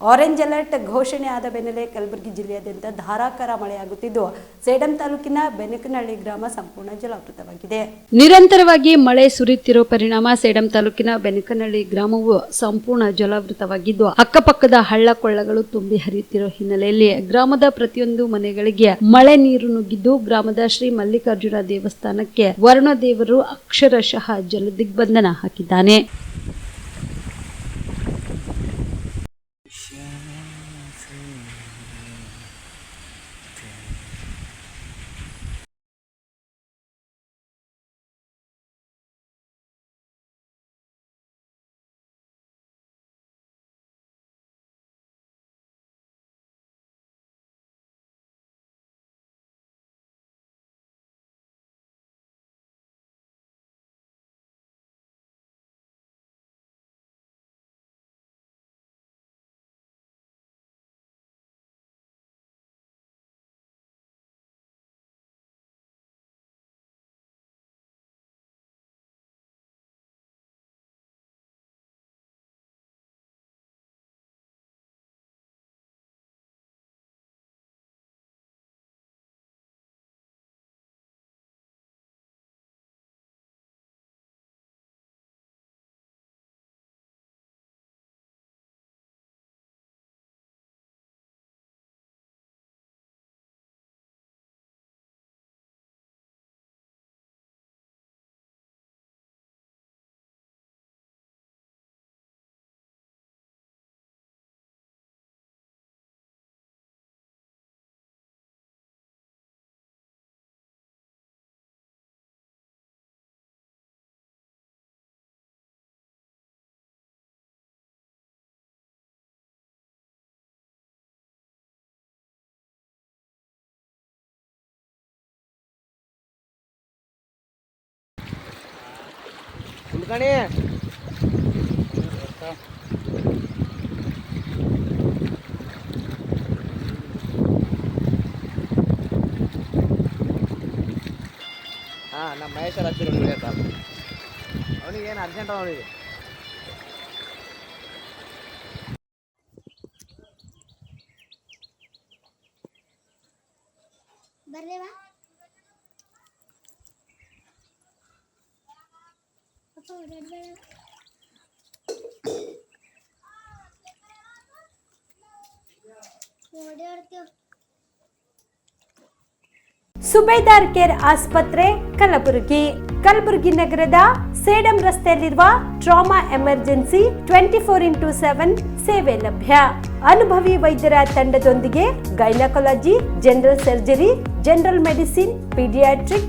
Orange alert ಘೋಷಣೆ ಆದ ಬೆನ್ನಲ್ಲೇ ಕಲಬುರಗಿ ಜಿಲ್ಲೆಯಾದ್ಯಂತ ಧಾರಾಕಾರ ಮಳೆಯಾಗುತ್ತಿದ್ದು, ಸೇಡಂ ತಾಲೂಕಿನ ಬೆನಕನಹಳ್ಳಿ ಗ್ರಾಮ ಸಂಪೂರ್ಣ ಜಲಾವೃತವಾಗಿದೆ. ನಿರಂತರವಾಗಿ ಮಳೆ ಸುರಿಯುತ್ತಿರುವ ಪರಿಣಾಮ ಸೇಡಂ ತಾಲೂಕಿನ ಬೆನಕನಹಳ್ಳಿ ಗ್ರಾಮವು ಸಂಪೂರ್ಣ ಜಲಾವೃತವಾಗಿದ್ದು, ಅಕ್ಕಪಕ್ಕದ ಹಳ್ಳ ಕೊಳ್ಳಗಳು ತುಂಬಿ ಹರಿಯುತ್ತಿರುವ ಹಿನ್ನೆಲೆಯಲ್ಲಿ ಗ್ರಾಮದ ಪ್ರತಿಯೊಂದು ಮನೆಗಳಿಗೆ ಮಳೆ ನೀರು ನುಗ್ಗಿದ್ದು, ಗ್ರಾಮದ ಶ್ರೀ ಮಲ್ಲಿಕಾರ್ಜುನ ದೇವಸ್ಥಾನಕ್ಕೆ ವರುಣ ದೇವರು ಅಕ್ಷರಶಃ ಜಲದಿಗ್ಬಂಧನ ಹಾಕಿದ್ದಾನೆ. ಕುಲ್ಕಣಿ ಹಾಂ ನಮ್ಮ ಮಹೇಶ್ವರ ಹಚ್ಚಿರೋ ವಿಡಿಯೋ ಕಾಲ್ ಅವನಿಗೆ ಏನು ಅರ್ಜೆಂಟ್ ಅವನಿಗೆ ಬರ್ರೇವಾ ಸುಬೇದಾರ್ ಕೇರ್ ಆಸ್ಪತ್ರೆ, ಕಲಬುರಗಿ. ಕಲಬುರಗಿ ನಗರದ ಸೇಡಂ ರಸ್ತೆಯಲ್ಲಿರುವ trauma emergency twenty four into seven ಸೇವೆ ಲಭ್ಯ. ಅನುಭವಿ ವೈದ್ಯರ ತಂಡದೊಂದಿಗೆ gynaecology, general surgery, general medicine, paediatric